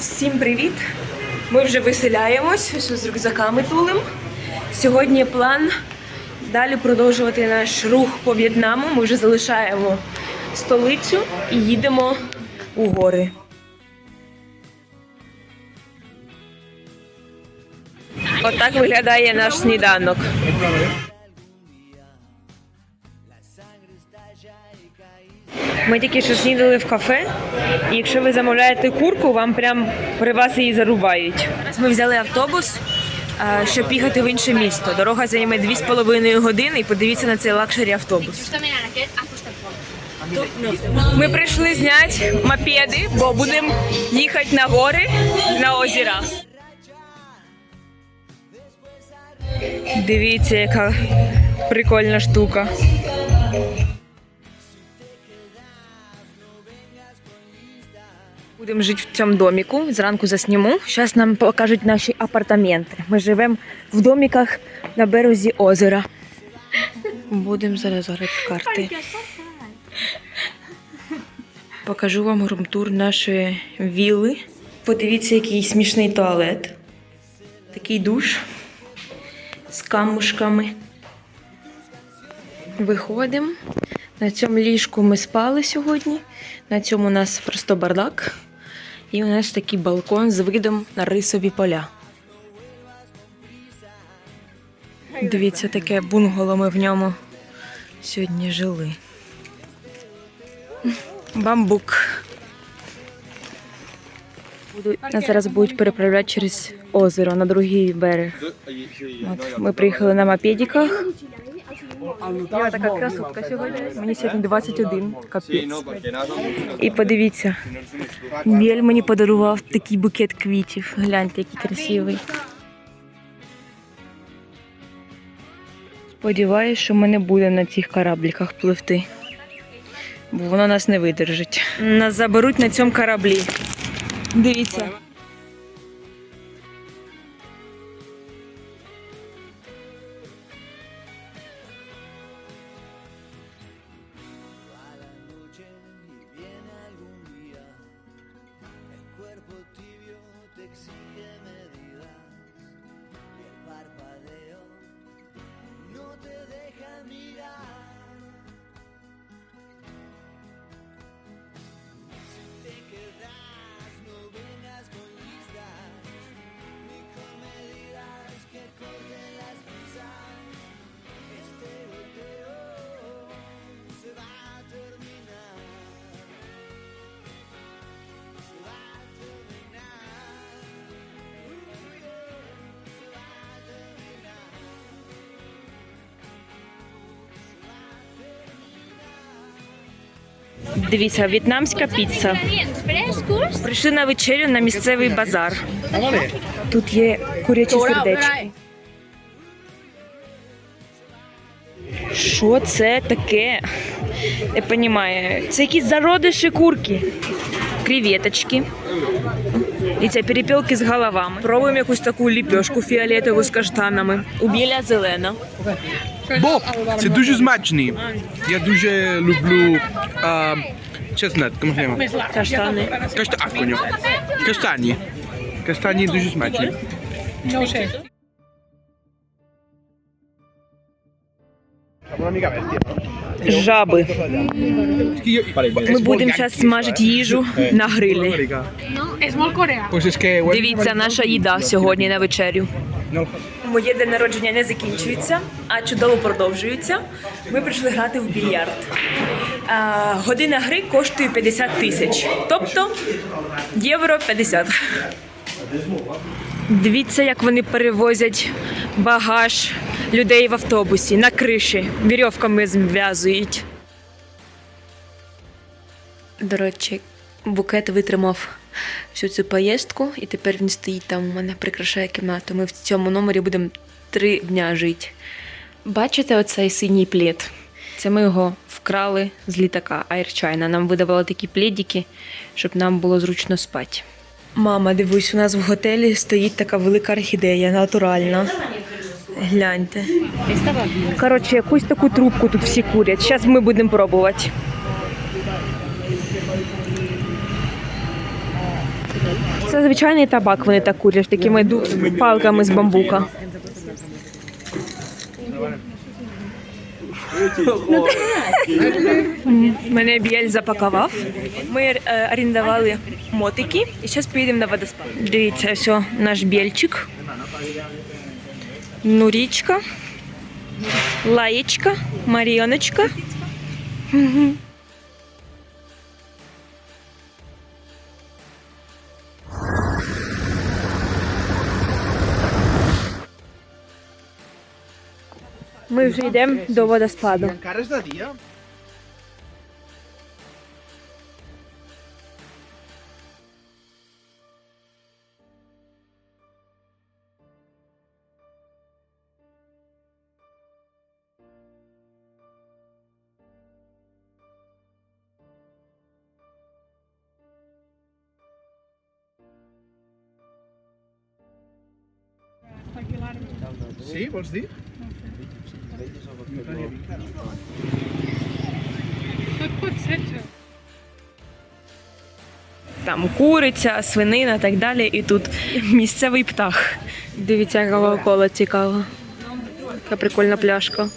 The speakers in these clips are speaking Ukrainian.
Всім привіт! Ми вже виселяємось, ось з рюкзаками тулим. Сьогодні план далі продовжувати наш рух по В'єтнаму. Ми вже залишаємо столицю і їдемо у гори. Отак виглядає наш сніданок. Ми тільки що снідали в кафе, і якщо ви замовляєте курку, вам прям при вас її зарубають. Ми взяли автобус, щоб їхати в інше місто. Дорога займе 2,5 години і подивіться на цей лакшері автобус. Poc. Ми прийшли зняти мопеди, бо будемо їхати на гори, на озера. Дивіться, яка прикольна штука. Будемо жити в цьому доміку. Зранку засніму. Зараз нам покажуть наші апартаменти. Ми живемо в доміках на березі озера. Будемо зараз грати в карти. Покажу вам румтур нашої вілли. Подивіться, який смішний туалет. Такий душ з камушками. Виходимо. На цьому ліжку ми спали сьогодні. На цьому у нас просто бардак. І у нас такий балкон з видом на рисові поля. Дивіться, таке бунгало ми в ньому сьогодні жили. Бамбук. Нас зараз будуть переправляти через озеро на другий берег. От, ми приїхали на мопедиках. Я така красотка сьогодні. Мені сьогодні 21, капець. І подивіться, Біль мені подарував такий букет квітів. Гляньте, який красивий. Сподіваюсь, що ми не будемо на цих корабліках пливти, бо воно нас не видержить. Нас заберуть на цьому кораблі. Дивіться. Дивіться, в'єтнамська піца. Прийшли на вечерю на місцевий базар. Тут є курячі сердечки. Що це таке? Не розумію. Це якісь зародиші курки. Креветочки. І це перепілки з головами. Пробуємо якусь таку ліпешку фіолетову з каштанами. У біля зелена. Боб, це дуже смачний. Я дуже люблю а, como? Каштани. Кашта... А, коню. Каштані. Каштані дуже смачні. Жаби. Ми будемо зараз смажити їжу на грилі. Que... Дивіться, наша їда сьогодні на вечерю. Моє день народження не закінчується, а чудово продовжується. Ми прийшли грати в більярд. А, година гри коштує 50 тисяч, тобто євро 50. Дивіться, як вони перевозять багаж людей в автобусі на криші. Вірьовками зв'язують. До речі, букет витримав всю цю поїздку, і тепер він стоїть там у мене прикрашає кімнату. Ми в цьому номері будемо три дня жити. Бачите оцей синій плід? Це ми його вкрали з літака Air China. Нам видавали такі плідики, щоб нам було зручно спати. Мама, дивись, у нас в готелі стоїть така велика орхідея, натуральна. Гляньте. Коротше, якусь таку трубку тут всі курять. Зараз ми будемо пробувати. Це звичайний табак, вони так курять, такими палками з бамбука. Мене Бєль запакував. Ми е, орендували мотики і зараз поїдемо на водоспад. Дивіться, все, наш бєльчик. Нурічка, лаєчка, Маріоночка. Ми вже йдемо до водоспаду. Encara és de dia? Sí, vols dir? Там куриця, свинина і так далі. І тут місцевий птах. Дивіться, яка кока-кола цікава. Яка прикольна пляшка.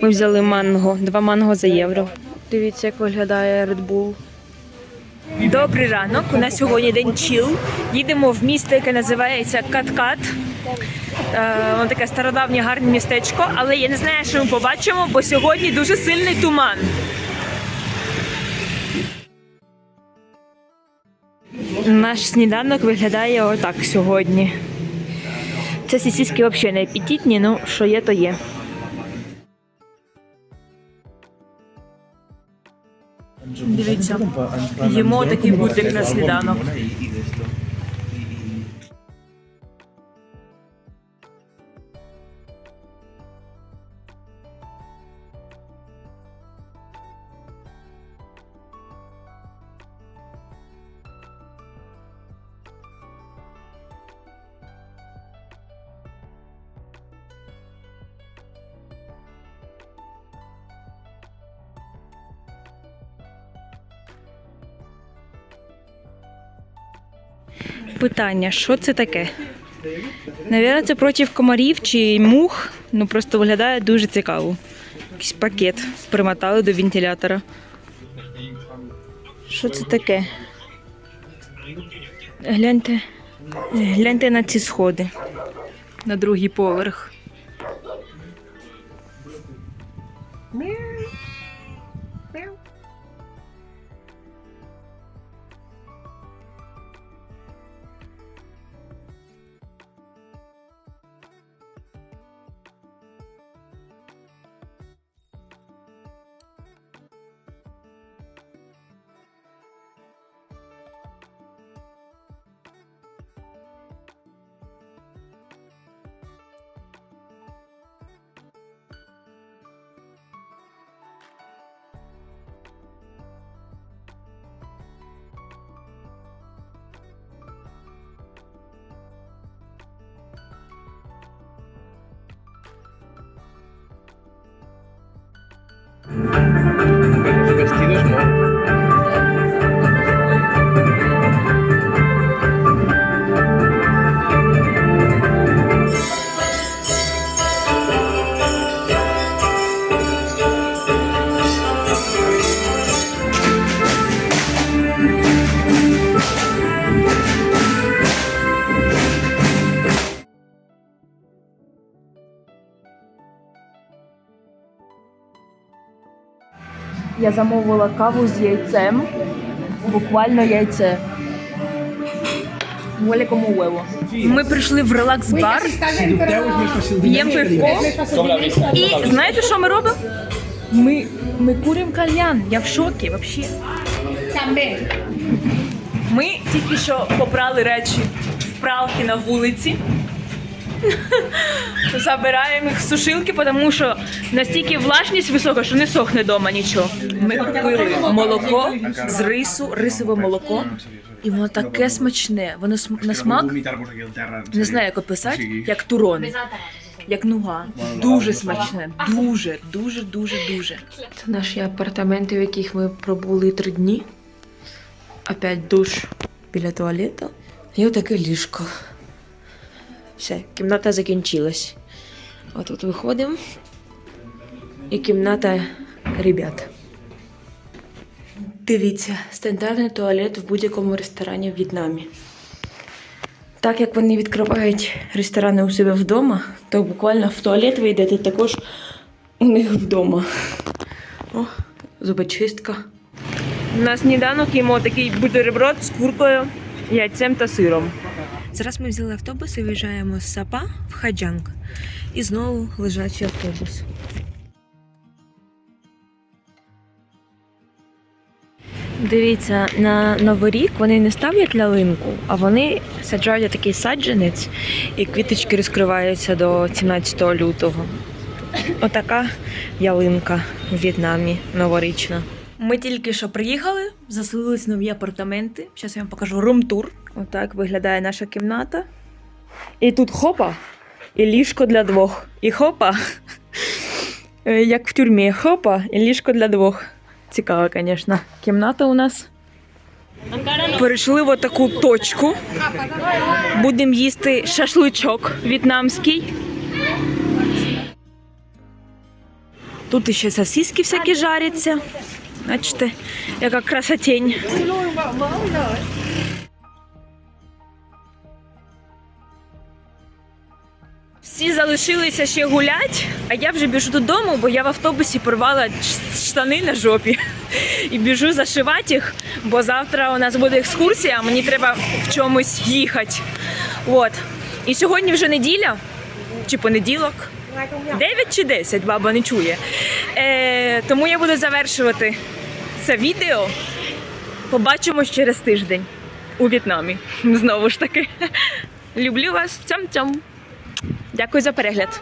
Ми взяли манго, два манго за євро. Дивіться, як виглядає Red Bull. Добрий ранок. У нас сьогодні день чіл. Їдемо в місто, яке називається Каткат. Е, Воно таке стародавнє гарне містечко, але я не знаю, що ми побачимо, бо сьогодні дуже сильний туман. Наш сніданок виглядає отак сьогодні. Це сісіски взагалі не апетитні, ну що є, то є. Дивіться, їмо такий бутик на сніданок. Питання, що це таке? Навірно, це проти комарів чи мух. Ну просто виглядає дуже цікаво. Якийсь пакет примотали до вентилятора. Що це таке? Гляньте, гляньте на ці сходи. На другий поверх. pero Su vestido es moro. Я замовила каву з яйцем. Буквально яйце. Великому уеву. Ми прийшли в релакс-бар, п'ємо пивко. І знаєте, що ми робимо? Ми, ми куримо кальян. Я в шокі взагалі. Ми тільки що попрали речі в пралки на вулиці. Забираємо їх з сушилки, тому що настільки влажність висока, що не сохне вдома нічого. Ми купили молоко з рису, рисове молоко, і воно таке смачне. Воно на смак не знаю, як описати, як турон, як нуга. Дуже смачне, дуже, дуже, дуже, дуже. Це наші апартаменти, в яких ми пробули три дні. Опять душ біля туалету. І отаке ліжко. Все, кімната закінчилась. От тут виходимо. І кімната ребят. Дивіться, стандартний туалет в будь-якому ресторані в В'єтнамі. Так як вони відкривають ресторани у себе вдома, то буквально в туалет ви йдете також у них вдома. О, зубочистка. На сніданок їмо такий бутерброд з куркою, яйцем та сиром. Зараз ми взяли автобус і виїжджаємо з Сапа в Хаджанг. І знову лежачий автобус. Дивіться, на Новий рік вони не ставлять лялинку, а вони саджають такий саджанець, і квіточки розкриваються до 17 лютого. Отака ялинка в В'єтнамі новорічна. Ми тільки що приїхали, заселились нові апартаменти. Зараз я вам покажу рум-тур. Отак виглядає наша кімната. І тут хопа, і ліжко для двох. І хопа, е, як в тюрмі, хопа, і ліжко для двох. Цікаво, звісно. Кімната у нас. Перейшли в таку точку. Будемо їсти шашличок в'єтнамський. Тут ще сосиски всякі жаряться. Бачите, яка красотень. Всі залишилися ще гулять, а я вже біжу додому, бо я в автобусі порвала штани на жопі і біжу зашивати їх, бо завтра у нас буде екскурсія, мені треба в чомусь їхати. От. І сьогодні вже неділя чи понеділок. 9 чи 10, баба не чує. Е, тому я буду завершувати це відео. Побачимось через тиждень у В'єтнамі. Знову ж таки. Люблю вас. Цям-цям. Дякую за перегляд.